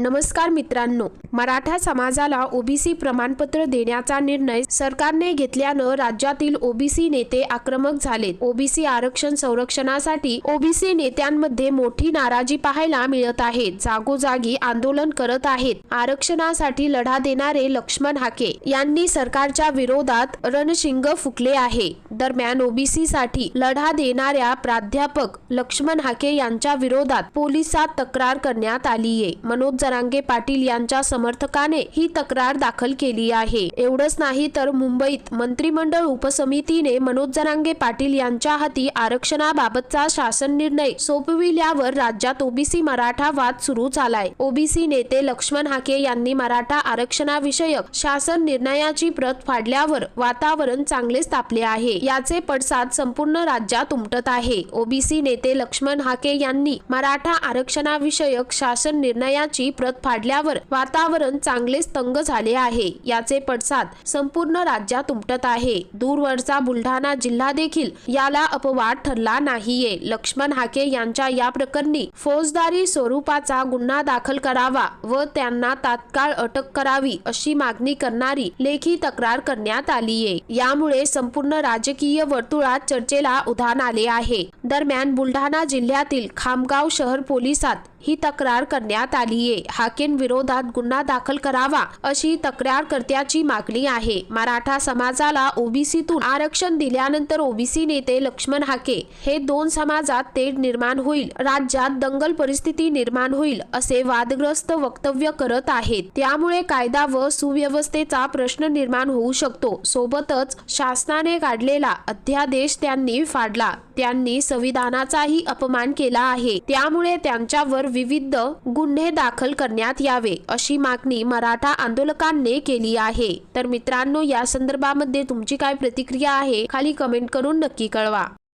नमस्कार मित्रांनो मराठा समाजाला ओबीसी प्रमाणपत्र देण्याचा निर्णय सरकारने घेतल्यानं राज्यातील ओबीसी नेते आक्रमक झालेत. ओबीसी आरक्षण संरक्षणासाठी ओबीसी नेत्यांमध्ये मोठी नाराजी पाहायला मिळत आहे. जागोजागी आंदोलन करत आहेत. आरक्षणासाठी लढा देणारे लक्ष्मण हाके यांनी सरकारच्या विरोधात रणशिंग फुकले आहे. दरम्यान ओबीसी साठी लढा देणाऱ्या प्राध्यापक लक्ष्मण हाके यांच्या विरोधात पोलिसात तक्रार करण्यात आलीये. मनोज जरांगे पाटील यांच्या समर्थकाने ही तक्रार दाखल केली आहे. एवढंच नाही तर मुंबईत मंत्रिमंडळ उपसमितीने मनोज जरांगे पाटील यांच्या हाती आरक्षणाबाबतचा शासन निर्णय सोपविल्यावर राज्यात ओबीसी मराठा वाद सुरू झालाय. ओबीसी नेते लक्ष्मण हाके यांनी मराठा आरक्षणाविषयक शासन निर्णयाची प्रत फाडल्यावर वातावरण चांगलेच तापले आहे. याचे पडसाद संपूर्ण राज्यात उमटत आहे. ओबीसी नेते लक्ष्मण हाके यांनी मराठा आरक्षणाविषयक शासन निर्णयाची प्रत फाडल्यावर वातावरण चांगलेच तंग झाले आहे. याचे पडसाद संपूर्ण राज्यात उमटत आहे. दूरवरचा बुलढाणा जिल्हा देखील याला अपवाद ठरला नाहीये. लक्ष्मण हाके यांच्या या प्रकरणी फौजदारी स्वरूपाचा गुन्हा दाखल करावा व त्यांना तात्काळ अटक करावी अशी मागणी करणारी लेखी तक्रार करण्यात आलीये. यामुळे संपूर्ण राजकीय वर्तुळात चर्चेला उधाण आले आहे. दरम्यान बुलढाणा जिल्ह्यातील खामगाव शहर पोलिसात ही तक्रार करण्यात आलीये. आहे विरोधात गुन्हा दाखल करावा अशी तक्रारकर्त्याची मागणी आहे. मराठा समाजाला ओबीसीतून आरक्षण दिल्यानंतर ओबीसी नेते लक्ष्मण हाके हे दोन समाजात तेढ निर्माण होईल. राज्यात दंगल परिस्थिती निर्माण होईल असे वादग्रस्त वक्तव्य करत आहेत. त्यामुळे कायदा व सुव्यवस्थेचा प्रश्न निर्माण होऊ शकतो. सोबतच शासनाने काढलेला अध्यादेश त्यांनी फाडला. त्यांनी संविधानाचाही अपमान केला आहे. त्यामुळे त्यांच्यावर विविध गुन्हे दाखल करण्यात यावे अशी मागणी मराठा आंदोलकांनी केली आहे. तर मित्रांनो या संदर्भामध्ये तुमची काय प्रतिक्रिया आहे? खाली कमेंट करून नक्की कळवा.